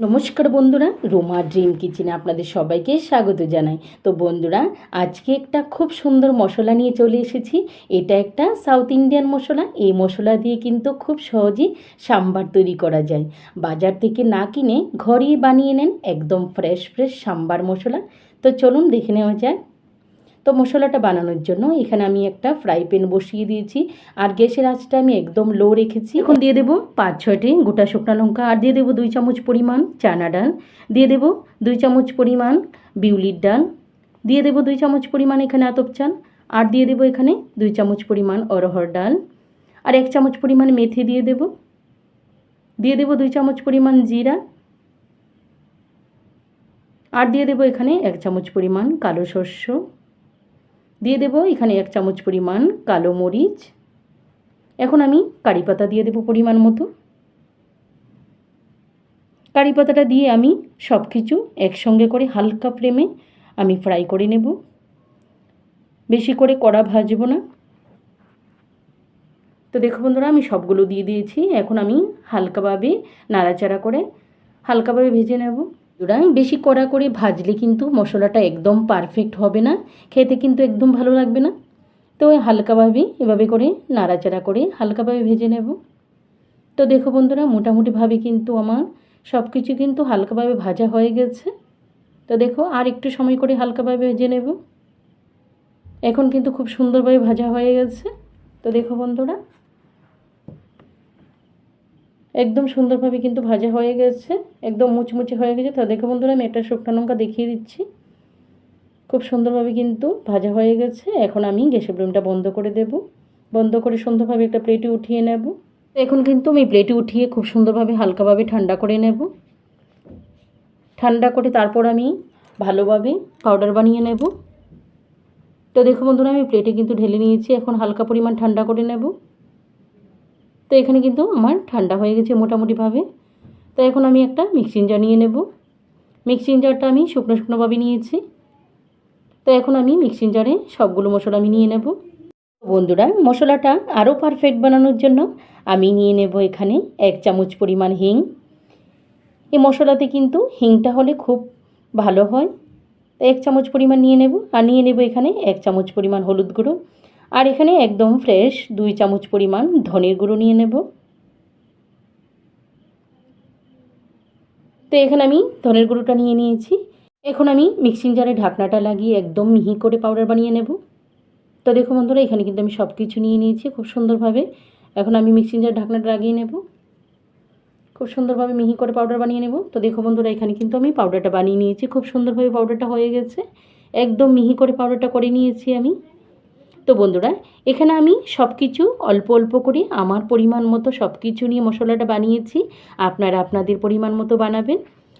নমস্কার বন্ধুরা, রোমা ড্রিম কিচেনে আপনাদের সবাইকে স্বাগত জানাই। তো বন্ধুরা, আজকে একটা খুব সুন্দর মশলা নিয়ে চলে এসেছি। এটা একটা সাউথ ইন্ডিয়ান মশলা। এই মশলা দিয়ে কিন্তু খুব সহজেই সাম্বার তৈরি করা যায়। বাজার থেকে না কিনে ঘরেই বানিয়ে নেন একদম ফ্রেশ ফ্রেশ সাম্বার মশলা। তো চলুন দেখে নেওয়া যায় তো মশলাটা বানানোর জন্য এখানে আমি একটা ফ্রাই প্যান বসিয়ে দিয়েছি। আর গ্যাসের আঁচটা আমি একদম লো রেখেছি। এখন দিয়ে দেবো পাঁচ ছয়টি গোটা শুকনো লঙ্কা। আর দিয়ে দেবো দুই চামচ পরিমাণ চানা ডাল। দিয়ে দেবো দুই চামচ পরিমাণ বিউলির ডাল। দিয়ে দেবো দুই চামচ পরিমাণ এখানে আতপ চাল। আর দিয়ে দেবো এখানে দুই চামচ পরিমাণ অরহর ডাল। আর এক চামচ পরিমাণ মেথি দিয়ে দেবো। দিয়ে দেবো দুই চামচ পরিমাণ জিরা। আর দিয়ে দেবো এখানে এক চামচ পরিমাণ কালো শস্য দিয়ে দেব এখানে এক চামচ পরিমাণ কালো মরিচ। এখন আমি কারি পাতা দিয়ে দেবো পরিমাণ মতো। কারি পাতাটা দিয়ে আমি সব কিছু একসঙ্গে করে হালকা ফ্লেমে আমি ফ্রাই করে নেব। বেশি করে কড়া ভাজবো না। তো দেখো বন্ধুরা, আমি সবগুলো দিয়ে দিয়েছি। এখন আমি হালকাভাবে নাড়াচাড়া করে হালকাভাবে ভেজে নেব। সুতরাং বেশি কড়া করে ভাজলে কিন্তু মশলাটা একদম পারফেক্ট হবে না। খেতে কিন্তু একদম ভালো লাগবে না। তো হালকাভাবে এভাবে করে নাড়াচাড়া করে হালকাভাবে ভেজে নেব। তো দেখো বন্ধুরা মোটামুটিভাবে কিন্তু আমার সব কিছু কিন্তু হালকাভাবে ভাজা হয়ে গেছে। তো দেখো, আর একটু সময় করে হালকাভাবে ভেজে নেব। এখন কিন্তু খুব সুন্দরভাবে ভাজা হয়ে গেছে। তো দেখো বন্ধুরা একদম সুন্দরভাবে কিন্তু ভাজা হয়ে গেছে, একদম মুচমুচে হয়ে গেছে। তো দেখো বন্ধুরা, আমি একটা শুকনো লঙ্কা দেখিয়ে দিচ্ছি। খুব সুন্দরভাবে কিন্তু ভাজা হয়ে গেছে। এখন আমি গ্যাসের ফ্লেমটা বন্ধ করে দেব। বন্ধ করে সুন্দরভাবে একটা প্লেটে উঠিয়ে নেব। এখন কিন্তু আমি প্লেটে উঠিয়ে খুব সুন্দরভাবে হালকাভাবে ঠান্ডা করে নেব। ঠান্ডা করে তারপর আমি ভালোভাবে পাউডার বানিয়ে নেব। তো দেখো বন্ধুরা, আমি প্লেটে কিন্তু ঢেলে নিয়েছি। এখন হালকা পরিমাণ ঠান্ডা করে নেব। তো এখানে কিন্তু আমার ঠান্ডা হয়ে গেছে মোটামুটিভাবে। তো এখন আমি একটা মিক্সিং জার নিয়ে নেব। মিক্সিং জারটা আমি শুকনো শুকনোভাবে নিয়েছি। তো এখন আমি মিক্সিং জারে সবগুলো মশলা আমি নিয়ে নেব। বন্ধুরা, মশলাটা আরও পারফেক্ট বানানোর জন্য আমি নিয়ে নেব এখানে এক চামচ পরিমাণ হিং। এই মশলাতে কিন্তু হিংটা হলে খুব ভালো হয়। এক চামচ পরিমাণ নিয়ে নেব। আর নিয়ে নেব এখানে এক চামচ পরিমাণ হলুদ গুঁড়ো। আর এখানে একদম ফ্রেশ দুই চামচ পরিমাণ ধনের গুঁড়ো নিয়ে নেব। তো এখানে আমি ধনের গুঁড়োটা নিয়ে নিয়েছি। এখন আমি মিক্সিং জারে ঢাকনাটা লাগিয়ে একদম মিহি করে পাউডার বানিয়ে নেব। তো দেখো বন্ধুরা, এখানে কিন্তু আমি সব কিছু নিয়ে নিয়েছি খুব সুন্দরভাবে। এখন আমি মিক্সিং জারে ঢাকনাটা লাগিয়ে নেব। খুব সুন্দরভাবে মিহি করে পাউডার বানিয়ে নেব। তো দেখো বন্ধুরা, এখানে কিন্তু আমি পাউডারটা বানিয়ে নিয়েছি। খুব সুন্দরভাবে পাউডারটা হয়ে গেছে। একদম মিহি করে পাউডারটা করে নিয়েছি আমি। তো বন্ধুরা, এখানে আমি সব কিছু অল্প অল্প করে আমার পরিমাণ মতো সব কিছু নিয়ে মশলাটা বানিয়েছি। আপনারা আপনাদের পরিমাণ মতো বানাবেন,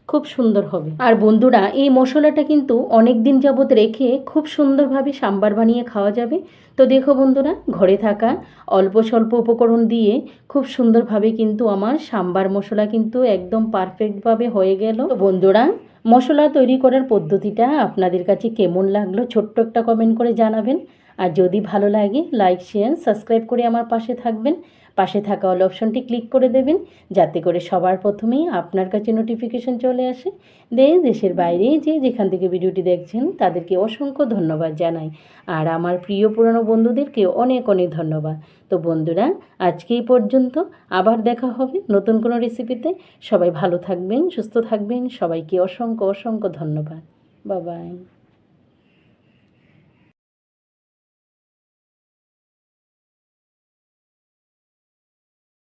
খুব সুন্দর হবে। আর বন্ধুরা, এই মশলাটা কিন্তু অনেক দিন যাবৎ রেখে খুব সুন্দরভাবে সাম্বার বানিয়ে খাওয়া যাবে। তো দেখো বন্ধুরা, ঘরে থাকা অল্প স্বল্প উপকরণ দিয়ে খুব সুন্দরভাবে কিন্তু আমার সাম্বার মশলা কিন্তু একদম পারফেক্টভাবে হয়ে গেল। বন্ধুরা, মশলা তৈরি করার পদ্ধতিটা আপনাদের কাছে কেমন লাগল ছোট্ট একটা কমেন্ট করে জানাবেন। আর যদি ভালো লাগে লাইক শেয়ার সাবস্ক্রাইব করে আমার পাশে থাকবেন। পাশে থাকা অল অপশনটি ক্লিক করে দেবেন, যাতে করে সবার প্রথমেই আপনার কাছে নোটিফিকেশন চলে আসে। দেশ, দেশের বাইরে যে যেখান থেকে ভিডিওটি দেখছেন, তাদেরকে অসংখ্য ধন্যবাদ জানাই। আর আমার প্রিয় পুরনো বন্ধুদেরকে অনেক অনেক ধন্যবাদ। তো বন্ধুরা, আজকে এই পর্যন্ত। আবার দেখা হবে নতুন কোনো রেসিপিতে সবাই ভালো থাকবেন, সুস্থ থাকবেন। সবাইকে অসংখ্য অসংখ্য ধন্যবাদ। বাবাই